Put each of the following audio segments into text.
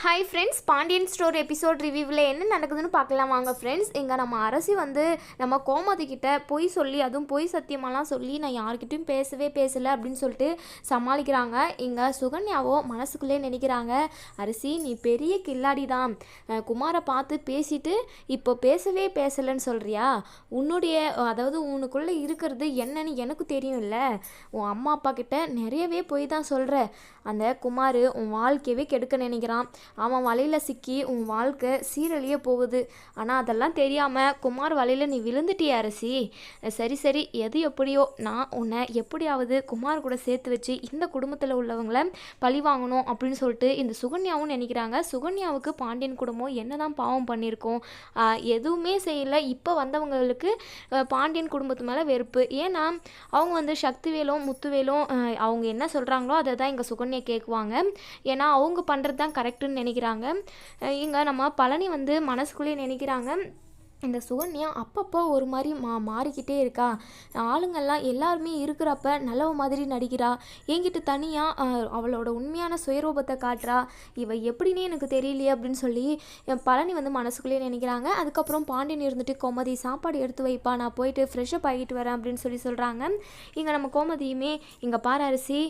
Hi friends Pandian store episode ரிவ்யூவில் என்ன நடக்குதுன்னு பார்க்கலாம். வாங்க ஃப்ரெண்ட்ஸ் இங்கே நம்ம அரசி வந்து நம்ம கோமதி கிட்ட பொய் சொல்லி அதுவும் பொய் சத்தியமெல்லாம் சொல்லி நான் யார்கிட்டயும் பேசவே பேசலை அப்படின்னு சொல்லிட்டு சமாளிக்கிறாங்க. இங்கே சுகன்யாவோ மனசுக்குள்ளே நினைக்கிறாங்க அரிசி நீ பெரிய கில்லாடி தான். குமாரை பார்த்து பேசிட்டு இப்போ பேசவே பேசலைன்னு சொல்கிறியா உன்னுடைய அதாவது உனக்குள்ளே இருக்கிறது என்னன்னு எனக்கு தெரியும்ல உன் அம்மா அப்பா கிட்ட நிறையவே பொய் தான் சொல்கிற அந்த குமார் உன் வாழ்க்கையவே கெடுக்க நினைக்கிறான். அவன் வலையில் சிக்கி உன் வாழ்க்கை சீரழிய போகுது. ஆனால் அதெல்லாம் தெரியாமல் குமார் வலையில் நீ விழுந்துட்டிய அரசி. சரி சரி எது எப்படியோ நான் உன்னை எப்படியாவது குமார் கூட சேர்த்து வச்சு இந்த குடும்பத்தில் உள்ளவங்கள பழி வாங்கணும் அப்படின்னு சொல்லிட்டு இந்த சுகன்யாவும் நினைக்கிறாங்க. சுகன்யாவுக்கு பாண்டியன் குடும்பம் என்னதான் பாவம் பண்ணியிருக்கோம். எதுவுமே செய்யலை. இப்போ வந்தவங்களுக்கு பாண்டியன் குடும்பத்து மேலே வெறுப்பு. ஏன்னா அவங்க வந்து சக்திவேலும் முத்துவேலும் அவங்க என்ன சொல்கிறாங்களோ அதை தான் எங்கள் சுகன்யா கேட்குவாங்க ஏன்னா அவங்க பண்ணுறது தான் கரெக்டுன்னு நினைக்கிறாங்க. இங்கே நம்ம பழனி வந்து மனசுக்குள்ளேயே நினைக்கிறாங்க. இந்த சுகன்யா அப்பப்போ ஒரு மாதிரி மா மாறிக்கிட்டே இருக்கா. ஆளுங்கள்லாம் எல்லாருமே இருக்கிறப்ப நல்லவ மாதிரி நடிக்கிறா. என்கிட்ட தனியாக அவளோட உண்மையான சுயரூபத்தை காட்டுறா. இவ எப்படின்னே எனக்கு தெரியலையே அப்படின்னு சொல்லி என் பழனி வந்து மனசுக்குள்ளேயே நினைக்கிறாங்க. அதுக்கப்புறம் பாண்டியன் இருந்துட்டு கோமதி சாப்பாடு எடுத்து வைப்பா. நான் போயிட்டு ஃப்ரெஷ்ஷப் ஆகிட்டு வரேன் அப்படின்னு சொல்லி சொல்கிறாங்க இங்கே நம்ம கோமதியுமே இங்கே பாரு அரிசி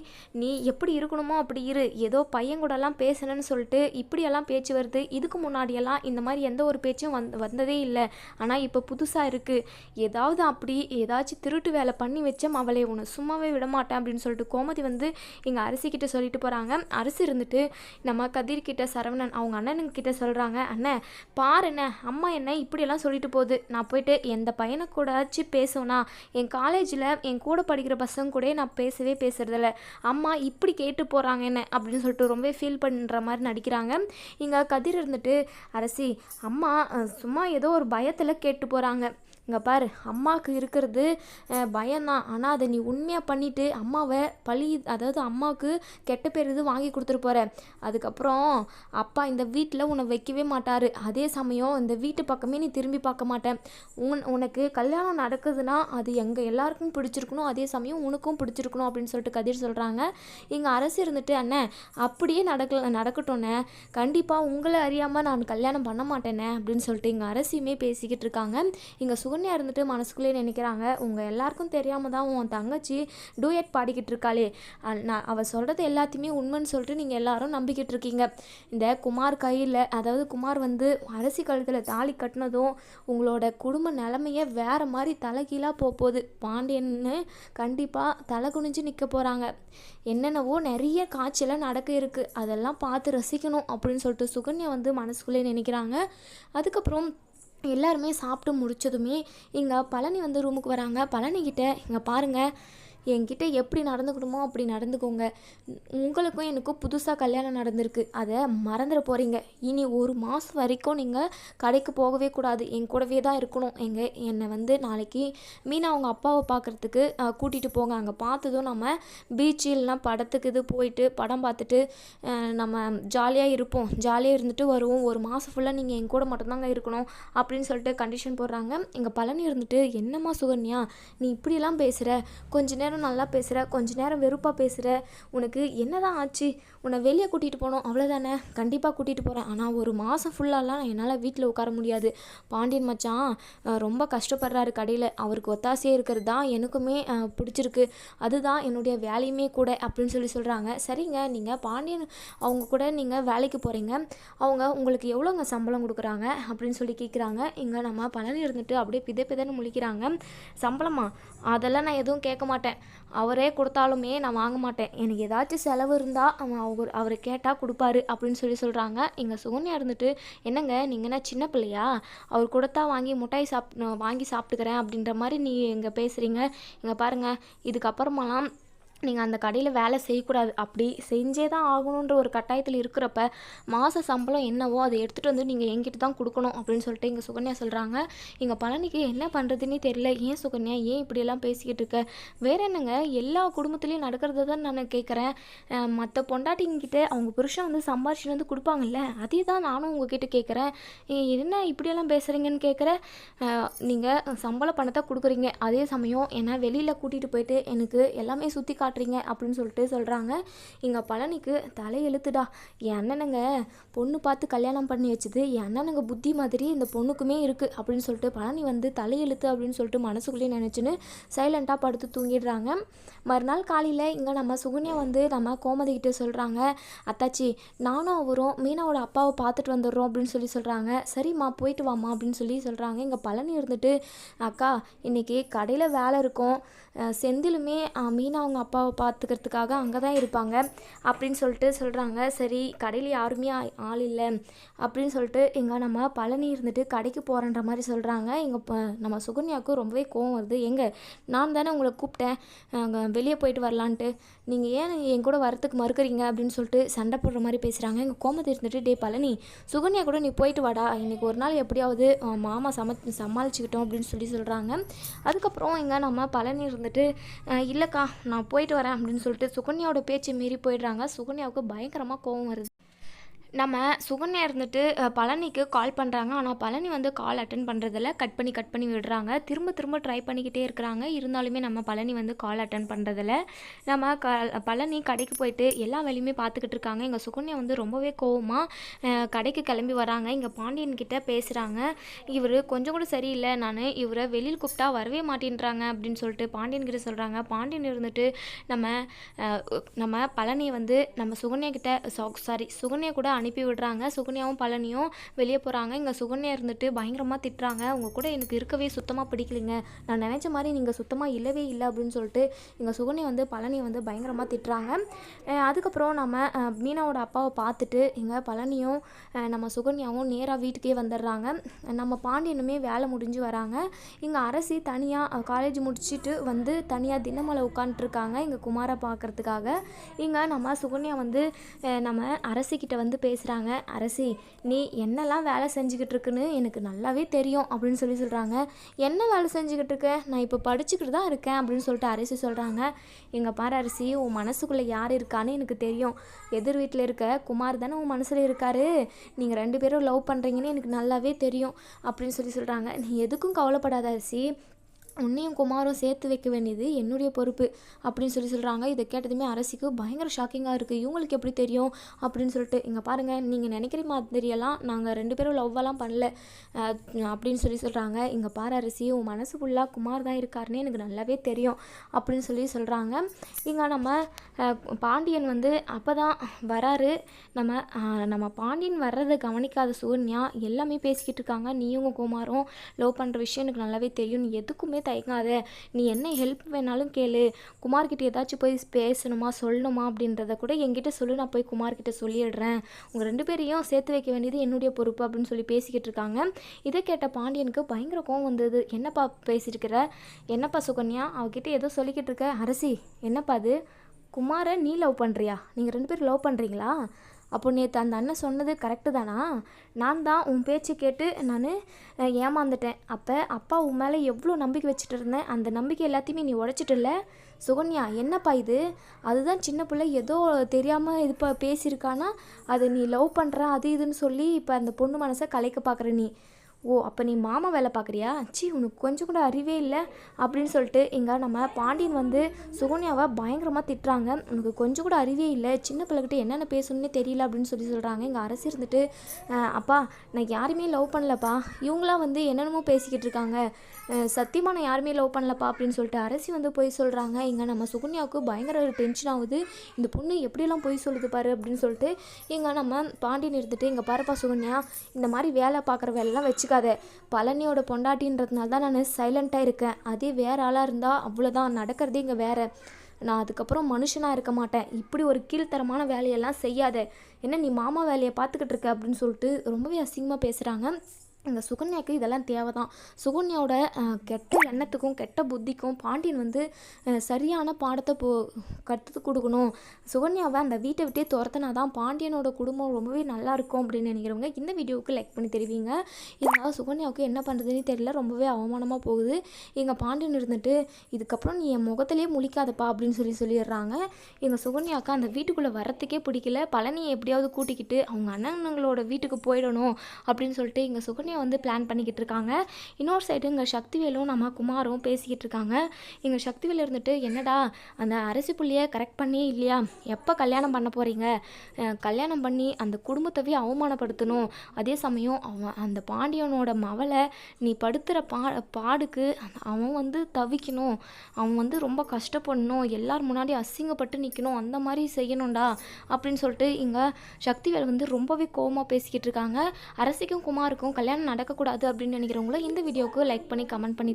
நீ எப்படி இருக்கணுமோ அப்படி இரு. ஏதோ பையன் கூடலாம் பேசணும்னு சொல்லிட்டு இப்படியெல்லாம் பேச்சு வருது. இதுக்கு முன்னாடியெல்லாம் இந்த மாதிரி எந்த ஒரு பேச்சும் வந் வந்ததே இல்லை. ஆனால் இப்போ புதுசாக இருக்குது ஏதாவது அப்படி ஏதாச்சும் திருட்டு வேலை பண்ணி வச்சோம் அவளை உன்னை சும்மாவே விட மாட்டேன் அப்படின்னு சொல்லிட்டு கோமதி வந்து எங்கள் அரிசிக்கிட்ட சொல்லிட்டு போகிறாங்க அரிசி இருந்துட்டு நம்ம கதிர்கிட்ட சரவணன் அவங்க அண்ணனுங்க கிட்ட சொல்கிறாங்க அண்ணன் பாரு என்ன அம்மா என்ன இப்படியெல்லாம் சொல்லிட்டு போகுது. நான் போயிட்டு எந்த பையனை கூடாச்சும் பேசுவேனா? என் காலேஜில் என் கூட படிக்கிற பசங்க கூட நான் பேசவே பேசுறதில்ல. அம்மா இப்படி கேட்டு போகிறாங்க என்ன அப்படின்னு சொல்லிட்டு ரொம்ப ஃபீல் பண்ணுற மாதிரி நடிக்கிறாங்க. இங்கே கதிர் இருந்துட்டு அரசி அம்மா சும்மா ஏதோ ஒரு பயத்தில் கேட்டு போகிறாங்க இங்கே பாரு அம்மாவுக்கு இருக்கிறது பயம்தான். ஆனால் அதை நீ உண்மையாக பண்ணிவிட்டு அம்மாவை பழி அதாவது அம்மாவுக்கு கெட்ட பேர் இது வாங்கி கொடுத்துட்டு போகிற அதுக்கப்புறம் அப்பா இந்த வீட்டில் உன்னை வைக்கவே மாட்டார். அதே சமயம் இந்த வீட்டு பக்கமே நீ திரும்பி பார்க்க மாட்டேன். உன் உனக்கு கல்யாணம் நடக்குதுன்னா அது எங்கள் எல்லாருக்கும் பிடிச்சிருக்கணும் அதே சமயம் உனக்கும் பிடிச்சிருக்கணும் அப்படின்னு சொல்லிட்டு கதிர் சொல்கிறாங்க எங்கள் அரசு இருந்துட்டு அண்ணன் அப்படியே நடக்கல நடக்கட்டோன்னே கண்டிப்பாக உங்களை அறியாமல் நான் கல்யாணம் பண்ண மாட்டேனே அப்படின்னு சொல்லிட்டு எங்கள் அரசியுமே பேசிக்கிட்டு இருக்காங்க. இங்கே சுகன்யா இருந்துட்டு மனசுக்குள்ளே நினைக்கிறாங்க. உங்கள் எல்லாருக்கும் தெரியாமல் தான் உன் தங்கச்சி டூயட் பாடிக்கிட்டு இருக்காளே. நான் அவள் சொல்கிறது எல்லாத்தையுமே உண்மைன்னு சொல்லிட்டு நீங்கள் எல்லாரும் நம்பிக்கிட்டு இருக்கீங்க. இந்த குமார் கையில் அதாவது குமார் வந்து அரசி கழுத்தில் தாலி கட்டினதும் உங்களோட குடும்ப நிலமையை வேற மாதிரி தலைகீழாக போக போகுது. பாண்டியன்னு கண்டிப்பாக தலை குனிஞ்சு நிற்க போகிறாங்க என்னென்னவோ நிறைய காட்சியெல்லாம் நடக்க இருக்குது அதெல்லாம் பார்த்து ரசிக்கணும் அப்படின்னு சொல்லிட்டு சுகன்யா வந்து மனசுக்குள்ளே நினைக்கிறாங்க. அதுக்கப்புறம் எல்லாருமே சாப்பிட்டு முடித்ததுமே இங்கே பழனி வந்து ரூமுக்கு வராங்க. பழனிக்கிட்ட இங்கே பாருங்கள் என்கிட்ட எப்படி நடந்துக்கணுமோ அப்படி நடந்துக்கோங்க. உங்களுக்கும் எனக்கும் புதுசாக கல்யாணம் நடந்திருக்கு. அதை மறந்துட போகிறீங்க இனி ஒரு மாதம் வரைக்கும் நீங்கள் கடைக்கு போகவே கூடாது. என் கூடவே தான் இருக்கணும். எங்கள் என்னை வந்து நாளைக்கு மீனா அவங்க அப்பாவை பார்க்குறதுக்கு கூட்டிகிட்டு போங்க. அங்கே பார்த்ததும் நம்ம பீச்சு இல்லைனா படத்துக்கு இது போயிட்டு படம் பார்த்துட்டு நம்ம ஜாலியாக இருப்போம். ஜாலியாக இருந்துட்டு வருவோம். ஒரு மாதம் ஃபுல்லாக நீங்கள் என் கூட மட்டும்தாங்க இருக்கணும் அப்படின்னு சொல்லிட்டு கண்டிஷன் போடுறாங்க. இங்கே பழனி இருந்துட்டு என்னம்மா சுகன்யா நீ இப்படிலாம் பேசுகிற கொஞ்ச நேரம் நல்லா பேசுகிற கொஞ்ச நேரம் வெறுப்பாக பேசுகிற உனக்கு என்ன தான் ஆச்சு? உன்னை வெளியே கூட்டிகிட்டு போகணும் அவ்வளோதானே கண்டிப்பாக கூட்டிகிட்டு போகிறேன் ஆனால் ஒரு மாதம் ஃபுல்லாலாம் என்னால் வீட்டில் உட்கார முடியாது. பாண்டியன் மச்சான் ரொம்ப கஷ்டப்படுறாரு கடையில். அவருக்கு ஒத்தாசையே இருக்கிறது தான் எனக்குமே பிடிச்சிருக்கு. அதுதான் என்னுடைய வேலையுமே கூட அப்படின்னு சொல்லி சொல்கிறாங்க சரிங்க நீங்கள் பாண்டியன் அவங்க கூட நீங்கள் வேலைக்கு போகிறீங்க அவங்க உங்களுக்கு எவ்வளோங்க சம்பளம் கொடுக்குறாங்க அப்படின்னு சொல்லி கேட்குறாங்க இங்கே நம்ம பழனி இருந்துட்டு அப்படியே பிதை பிதைன்னு முழிக்கிறாங்க. சம்பளமா? அதெல்லாம் நான் எதுவும் கேட்க மாட்டேன். அவரே கொடுத்தாலுமே நான் வாங்க மாட்டேன். எனக்கு ஏதாச்சும் செலவு இருந்தால் அவன் அவர் அவரை கேட்டால் கொடுப்பாரு அப்படின்னு சொல்லி சொல்கிறாங்க இங்கே சுகன்யா இருந்துட்டு என்னங்க நீங்கள் என்ன சின்ன பிள்ளையா? அவர் கொடுத்தா வாங்கி மிட்டாய் சாப் வாங்கி சாப்பிட்டுக்கிறேன் அப்படின்ற மாதிரி நீ இங்கே பேசுகிறீங்க இங்கே பாருங்கள் இதுக்கப்புறமெல்லாம் நீங்கள் அந்த கடையில் வேலை செய்யக்கூடாது. அப்படி செஞ்சே தான் ஆகணுன்ற ஒரு கட்டாயத்தில் இருக்கிறப்ப மாத சம்பளம் என்னவோ அதை எடுத்துகிட்டு வந்து நீங்கள் எங்கிட்ட தான் கொடுக்கணும் அப்படின்னு சொல்லிட்டு இங்கே சுகன்யா சொல்கிறாங்க இங்கே பழனிக்கு என்ன பண்ணுறதுன்னே தெரியல. ஏன் சுகன்யா ஏன் இப்படியெல்லாம் பேசிக்கிட்டு இருக்க? வேற என்னங்க எல்லா குடும்பத்துலேயும் நடக்கிறத தான் நான் கேட்குறேன் மற்ற பொண்டாட்டிங்கிட்ட அவங்க புருஷன் வந்து சம்பாரிச்சுட்டு வந்து கொடுப்பாங்கல்ல அதே தான் நானும் உங்ககிட்ட கேட்குறேன் என்ன இப்படியெல்லாம் பேசுகிறீங்கன்னு கேட்குறேன் நீங்கள் சம்பள பணத்தை கொடுக்குறீங்க. அதே சமயம் என்னை வெளியில் கூட்டிகிட்டு போயிட்டு எனக்கு எல்லாமே சுற்றி காட்டுறீங்க அப்படின்னு சொல்லிட்டு சொல்கிறாங்க இங்கே பழனிக்கு தலையெழுத்துடா என் அண்ணனுங்க பொண்ணு பார்த்து கல்யாணம் பண்ணி வச்சது என் அண்ணனுங்க புத்தி மாதிரி இந்த பொண்ணுக்குமே இருக்குது அப்படின்னு சொல்லிட்டு பழனி வந்து தலையெழுத்து அப்படின்னு சொல்லிட்டு மனசுக்குள்ளேயே நினச்சின்னு சைலண்ட்டாக படுத்து தூங்கிடுறாங்க. மறுநாள் காலையில் இங்கே நம்ம சுகன்யா வந்து நம்ம கோமதிக்கிட்ட சொல்கிறாங்க அத்தாச்சி நானும் அவரும் மீனாவோட அப்பாவை பார்த்துட்டு வந்துடுறோம் அப்படின்னு சொல்லி சொல்கிறாங்க சரிம்மா போயிட்டு வாமா அப்படின்னு சொல்லி சொல்கிறாங்க இங்கே பழனி இருந்துட்டு அக்கா இன்னைக்கு கடையில் வேலை இருக்கும். செந்திலுமே மீனா அவங்க அப்பாவை பார்த்துக்கிறதுக்காக அங்கே தான் இருப்பாங்க. அப்படின்னு சொல்லிட்டு சொல்கிறாங்க சரி கடையில் யாருமே ஆள் இல்லை. அப்படின்னு சொல்லிட்டு இங்கே நம்ம பழனி இருந்துட்டு கடைக்கு போகிறன்ற மாதிரி சொல்கிறாங்க இங்கே நம்ம சுகன்யாவுக்கு ரொம்பவே கோவம் வருது. எங்கே? நான் தானே உங்களை கூப்பிட்டேன். அங்கே வெளியே போயிட்டு வரலான்ட்டு. நீங்கள் ஏன் என் கூட வரத்துக்கு மறுக்கிறீங்க அப்படின்னு சொல்லிட்டு சண்டை போடுற மாதிரி பேசுகிறாங்க எங்கள் கோமதி இருந்துட்டு டே பழனி சுகன்யா கூட நீ போயிட்டு வாடா. இன்றைக்கி ஒரு நாள் எப்படியாவது மாமா சம சமாளிச்சுக்கிட்டோம் அப்படின்னு சொல்லி சொல்கிறாங்க அதுக்கப்புறம் இங்கே நம்ம பழனி இருந்துட்டு இல்லைக்கா நான் போயிட்டு வரேன் அப்படின்னு சொல்லிட்டு சுகன்யாவோட பேச்சு மீறி போயிடுறாங்க. சுகன்யாவுக்கு பயங்கரமாக கோவம் வருது. நம்ம சுகன்யா இருந்துட்டு பழனிக்கு கால் பண்ணுறாங்க ஆனால் பழனி வந்து கால் அட்டன் பண்ணுறதில்ல கட் பண்ணி கட் பண்ணி விடுறாங்க. திரும்ப திரும்ப ட்ரை பண்ணிக்கிட்டே இருக்கிறாங்க. இருந்தாலுமே நம்ம பழனி வந்து கால் அட்டன் பண்ணுறதில்ல நம்ம க பழனி கடைக்கு போயிட்டு எல்லா வேலையுமே பார்த்துக்கிட்டு இருக்காங்க. எங்கள் சுகன்யா வந்து ரொம்பவே கோவமாக கடைக்கு கிளம்பி வராங்க. இங்கே பாண்டியன்கிட்ட பேசுகிறாங்க இவர் கொஞ்சம் கூட சரியில்லை. நான் இவரை வெளியில் கூப்பிட்டா வரவே மாட்டேன்றாங்க அப்படின்னு சொல்லிட்டு பாண்டியன் கிட்ட சொல்கிறாங்க பாண்டியன் இருந்துட்டு நம்ம நம்ம பழனி வந்து நம்ம சுகன்யா கிட்ட சாரி சுகன்யா கூட அனுப்பி விடுறாங்க சுகன்யாவும் பழனியும் வெளியே போகிறாங்க இங்கே சுகன்யா இருந்துட்டு பயங்கரமாக திட்டுறாங்க. உங்கள் கூட எனக்கு இருக்கவே சுத்தமாக பிடிக்கலைங்க. நான் நினச்ச மாதிரி நீங்கள் சுத்தமாக இல்லவே இல்லை அப்படின்னு சொல்லிட்டு இங்கே சுகன்யா வந்து பழனியை வந்து பயங்கரமாக திட்டுறாங்க. அதுக்கப்புறம் நம்ம மீனாவோட அப்பாவை பார்த்துட்டு இங்கே பழனியும் நம்ம சுகன்யாவும் நேராக வீட்டுக்கே வந்துடுறாங்க. நம்ம பாண்டியனுமே வேலை முடிஞ்சு வராங்க. இங்கே அரசி தனியாக காலேஜ் முடிச்சுட்டு வந்து தனியாக தினமலை உட்காந்துட்ருக்காங்க இங்கே குமாரை பார்க்கறதுக்காக. இங்கே நம்ம சுகன்யா வந்து நம்ம அரசிக்கிட்ட வந்து பேசுகிறாங்க அரசி நீ என்னெல்லாம் வேலை செஞ்சுக்கிட்டு இருக்குன்னு எனக்கு நல்லாவே தெரியும் அப்படின்னு சொல்லி சொல்கிறாங்க என்ன வேலை செஞ்சுக்கிட்டு இருக்க நான் இப்போ படிச்சுக்கிட்டு தான் இருக்கேன் அப்படின்னு சொல்லிட்டு அரசி சொல்கிறாங்க எங்கள் பாரு அரசி உன் மனசுக்குள்ளே யார் இருக்கான்னு எனக்கு தெரியும். எதிர் வீட்டில் இருக்க குமார் தானே உன் மனசில் இருக்காரு. நீங்கள் ரெண்டு பேரும் லவ் பண்ணுறீங்கன்னு எனக்கு நல்லாவே தெரியும் அப்படின்னு சொல்லி சொல்கிறாங்க நீ எதுக்கும் கவலைப்படாத அரசி. உன்னையும் குமாரும் சேர்த்து வைக்க வேண்டியது என்னுடைய பொறுப்பு அப்படின்னு சொல்லி சொல்கிறாங்க இதை கேட்டதுமே அரசிக்கு பயங்கர ஷாக்கிங்காக இருக்குது இவங்களுக்கு எப்படி தெரியும் அப்படின்னு சொல்லிட்டு இங்கே பாருங்கள் நீங்கள் நினைக்கிற மாதிரியெல்லாம் நாங்கள் ரெண்டு பேரும் லவ்வெல்லாம் பண்ணல அப்படின்னு சொல்லி சொல்கிறாங்க இங்கே பாரு அரசி உன் மனசு ஃபுல்லாக குமார் தான் இருக்காருன்னு எனக்கு நல்லாவே தெரியும் அப்படின்னு சொல்லி சொல்கிறாங்க இங்கே நம்ம பாண்டியன் வந்து அப்போ தான் வராரு. நம்ம நம்ம பாண்டியன் வர்றதை கவனிக்காத சூன்யா எல்லாமே பேசிக்கிட்டு இருக்காங்க. நீயும் குமாரும் லவ் பண்ணுற விஷயம் எனக்கு நல்லாவே தெரியும். எதுக்குமே தயங்காத. நீ என்ன ஹெல்ப் வேணாலும் கேளு. குமார்கிட்ட ஏதாச்சும் போய் பேசணுமா சொல்லணுமா அப்படின்றத கூட என்கிட்ட சொல்லு. நான் போய் குமார்கிட்ட சொல்லிடுறேன். உங்கள் ரெண்டு பேரையும் சேர்த்து வைக்க வேண்டியது என்னுடைய பொறுப்பு அப்படின்னு சொல்லி பேசிக்கிட்டு இருக்காங்க. இதை கேட்ட பாண்டியனுக்கு பயங்கர கோவம் வந்தது. என்னப்பா பேசியிருக்கிற? என்னப்பா சுகன்யா? அவகிட்ட ஏதோ சொல்லிக்கிட்டு இருக்க. அரசி என்னப்பா அது? குமாரை நீ லவ் பண்ணுறியா நீங்கள் ரெண்டு பேரும் லவ் பண்ணுறீங்களா அப்போ நேற்று அந்த அண்ணன் சொன்னது கரெக்டு தானா? நான் தான் உன் பேச்சு கேட்டு நான் ஏமாந்துட்டேன். அப்போ அப்பா உன் மேலே எவ்வளோ நம்பிக்கை வச்சுட்டு இருந்தேன். அந்த நம்பிக்கை எல்லாத்தையுமே நீ உடைச்சிட்டல சுகன்யா என்னப்பா இது? அதுதான் சின்ன பிள்ளை ஏதோ தெரியாமல் இது இப்போ பேசியிருக்கானா? அதை நீ லவ் பண்ணுற அது இதுன்னு சொல்லி இப்போ அந்த பொண்ணு மனசை கலைக்க பார்க்குற நீ. ஓ அப்போ நீ மாமா வேலை பார்க்குறியா? சி உனக்கு கொஞ்சம் கூட அறிவே இல்லை அப்படின்னு சொல்லிட்டு இங்கே நம்ம பாண்டியன் வந்து சுகன்யாவை பயங்கரமாக திட்டுறாங்க. உனக்கு கொஞ்சம் கூட அறிவே இல்லை சின்ன பிள்ளைகிட்ட என்னென்ன பேசணும்னே தெரியல அப்படின்னு சொல்லி சொல்கிறாங்க இங்கே அரசு இருந்துட்டு அப்பா நான் யாருமே லவ் பண்ணலப்பா. இவங்களாம் வந்து என்னென்னமோ பேசிக்கிட்டு இருக்காங்க. சத்தியமாக நான் யாருமே லவ் பண்ணலப்பா அப்படின்னு சொல்லிட்டு அரசி வந்து போய் சொல்கிறாங்க இங்கே நம்ம சுகன்யாவுக்கு பயங்கர டென்ஷன் ஆகுது. இந்த பொண்ணு எப்படியெல்லாம் போய் சொல்லுது பாரு அப்படின்னு சொல்லிட்டு இங்கே நம்ம பாண்டியன் இருந்துட்டு இங்கே பாருப்பா சுகன்யா இந்த மாதிரி வேலை பார்க்குற வேலைலாம் வச்சுக்காத பழனியோட பொண்டாட்டின்றதுனால தான் நான் சைலண்ட்டாக இருக்கேன். அதே வேற ஆளாக இருந்தால் அவ்வளோதான் நடக்கிறதே இங்கே வேற. நான் அதுக்கப்புறம் மனுஷனாக இருக்க மாட்டேன். இப்படி ஒரு கீழ்த்தரமான வேலையெல்லாம் செய்யாத. என்ன நீ மாமா வேலையை பார்த்துக்கிட்டு இருக்க அப்படின்னு சொல்லிட்டு ரொம்பவே அசிங்கமாக பேசுகிறாங்க இந்த சுகன்யாவுக்கு இதெல்லாம் தேவை தான் சுகன்யாவோட கெட்ட எண்ணத்துக்கும் கெட்ட புத்திக்கும் பாண்டியன் வந்து சரியான பாடத்தை போ கற்று கொடுக்கணும். சுகன்யாவை அந்த வீட்டை விட்டே துரத்தினா தான் பாண்டியனோட குடும்பம் ரொம்பவே நல்லா இருக்கும் அப்படின்னு நினைக்கிறவங்க இந்த வீடியோவுக்கு லைக் பண்ணி தெரிவிங்க. இதனால் சுகன்யாவுக்கு என்ன பண்ணுறதுன்னு தெரியல ரொம்பவே அவமானமாக போகுது. எங்கள் பாண்டியன் இருந்துட்டு இதுக்கப்புறம் நீ என் முகத்திலே முழிக்காதப்பா அப்படின்னு சொல்லி சொல்லிடுறாங்க. எங்கள் சுகன்யாவுக்கு அந்த வீட்டுக்குள்ளே வரத்துக்கே பிடிக்கல. பழனியை எப்படியாவது கூட்டிக்கிட்டு அவங்க அண்ணனுங்களோட வீட்டுக்கு போயிடணும் அப்படின்னு சொல்லிட்டு எங்கள் சுகன்யா வந்து பிளான் பண்ணிக்கிட்டு இருக்காங்க. இன்னொரு சைடு இங்கே சக்திவேலும் நம்ம குமாரும் பேசிக்கிட்டு இருக்காங்க. இங்கே சக்திவேல் இருந்துட்டு என்னடா அந்த அரசி புள்ளியை கரெக்ட் பண்ணி இல்லையா? எப்போ கல்யாணம் பண்ண போகிறீங்க கல்யாணம் பண்ணி அந்த குடும்பத்தவே அவமானப்படுத்தணும். அதே சமயம் அவன் அந்த பாண்டியனோட மவளை நீ படுத்துகிற பா பாடுக்கு அவன் வந்து தவிக்கணும். அவன் வந்து ரொம்ப கஷ்டப்படணும். எல்லார் முன்னாடி அசிங்கப்பட்டு நிற்கணும் அந்த மாதிரி செய்யணும்டா அப்படின்னு சொல்லிட்டு இங்கே சக்திவேல் வந்து ரொம்பவே கோவமாக பேசிக்கிட்டு இருக்காங்க. அரசிக்கும் குமாருக்கும் கல்யாணம் நடக்கக்கூடாது அப்படின்னு நினைக்கிறவங்களும் இந்த வீடியோவுக்கு லைக் பண்ணி கமெண்ட் பண்ணி